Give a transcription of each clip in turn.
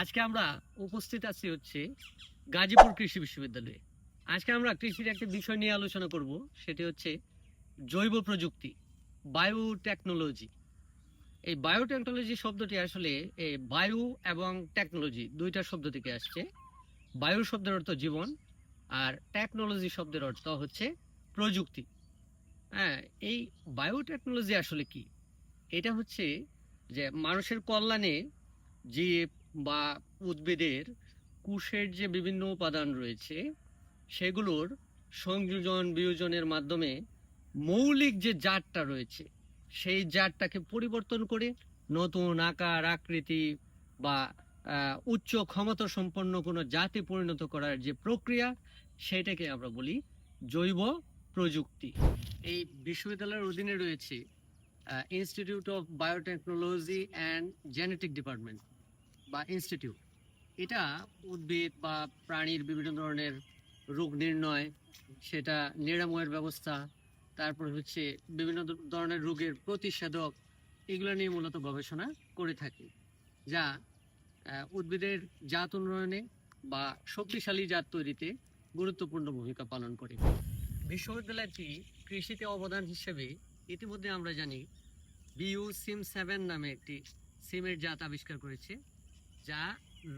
আজকে আমরা উপস্থিত আছি হচ্ছে গাজীপুর কৃষি বিশ্ববিদ্যালয়ে। আজকে আমরা কৃষির একটি বিষয় নিয়ে আলোচনা করব, সেটি হচ্ছে জৈব প্রযুক্তি বায়োটেকনোলজি এই বায়োটেকনোলজি শব্দটি আসলে, এই বায়ু এবং টেকনোলজি দুইটা শব্দ থেকে আসছে। বায়ু শব্দের অর্থ জীবন, আর টেকনোলজি শব্দের অর্থ হচ্ছে প্রযুক্তি। হ্যাঁ এই বায়োটেকনোলজি আসলে কি? এটা হচ্ছে যে মানুষের কল্যাণে জীব বা উদ্ভিদের কোষের যে বিভিন্ন উপাদান রয়েছে, সেগুলোর সংযোজন, বিয়োজনের মাধ্যমে মৌলিক যে জাতটা রয়েছে, সেই জাতটাকে পরিবর্তন করে নতুন আকার, আকৃতি বা উচ্চ ক্ষমতা সম্পন্ন কোনো জাতি পরিণত করার যে প্রক্রিয়া, সেটাকে আমরা বলি জৈব প্রযুক্তি। এই বিশ্ববিদ্যালয়ের অধীনে রয়েছে institute of biotechnology and genetic department বা ইনস্টিটিউট এটা উদ্ভিদ বা প্রাণীর বিভিন্ন ধরনের রোগ নির্ণয়, সেটা নিরাময়ের ব্যবস্থা, তারপর হচ্ছে বিভিন্ন ধরনের রোগের প্রতিষেধক, এগুলো নিয়ে মূলত গবেষণা করে থাকি, যা উদ্ভিদের জাত উন্নয়নে বা শক্তিশালী জাত তৈরিতে গুরুত্বপূর্ণ ভূমিকা পালন করে। বিশ্ববিদ্যালয়টি কৃষিতে অবদান হিসেবে ইতিমধ্যে আমরা জানি, বিউ সিম সেভেন নামে একটি সিমের জাত আবিষ্কার করেছে। যা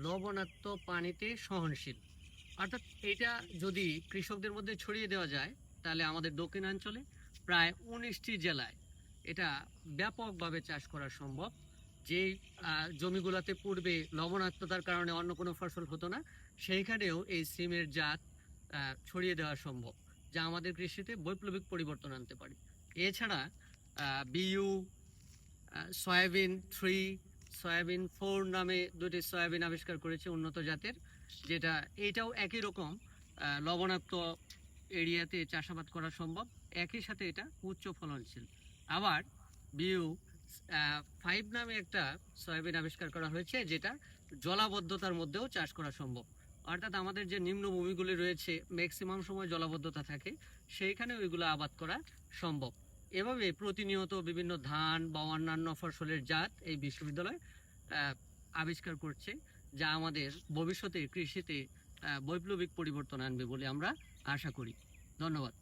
লবণাক্ত পানিতে সহনশীল। অর্থাৎ এটা যদি কৃষকদের মধ্যে ছড়িয়ে দেওয়া যায়, তাহলে আমাদের দক্ষিণাঞ্চলে প্রায় উনিশটি জেলায় এটা ব্যাপকভাবে চাষ করা সম্ভব। যে জমিগুলোতে পূর্বে লবণাক্ততার কারণে অন্য কোনো ফসল হতো না, সেইখানেও এই সিমের জাত ছড়িয়ে দেওয়া সম্ভব, যা আমাদের কৃষিতে বৈপ্লবিক পরিবর্তন আনতে পারে। এছাড়া বিউ সয়াবিন, থ্রি সয়াবিন ফোর নামে দুটি সয়াবিন আবিষ্কার করেছে উন্নত জাতের, যেটা এইটাও একই রকম লবণাক্ত এরিয়াতে চাষাবাদ করা সম্ভব। একই সাথে এটা উচ্চ ফলনশীল। আবার বিউ ফাইভ নামে একটা সয়াবিন আবিষ্কার করা হয়েছে, যেটা জলাবদ্ধতার মধ্যেও চাষ করা সম্ভব। অর্থাৎ আমাদের যে নিম্ন ভূমিগুলি রয়েছে ম্যাক্সিমাম সময় জলাবদ্ধতা থাকে, সেইখানে ওইগুলো আবাদ করা সম্ভব। এভাবে প্রতিনিয়ত বিভিন্ন ধান বা অন্যান্য ফসলের জাত এই বিশ্ববিদ্যালয় আবিষ্কার করছে, যা আমাদের ভবিষ্যতে কৃষিতে বৈপ্লবিক পরিবর্তন আনবে বলে আমরা আশা করি। ধন্যবাদ।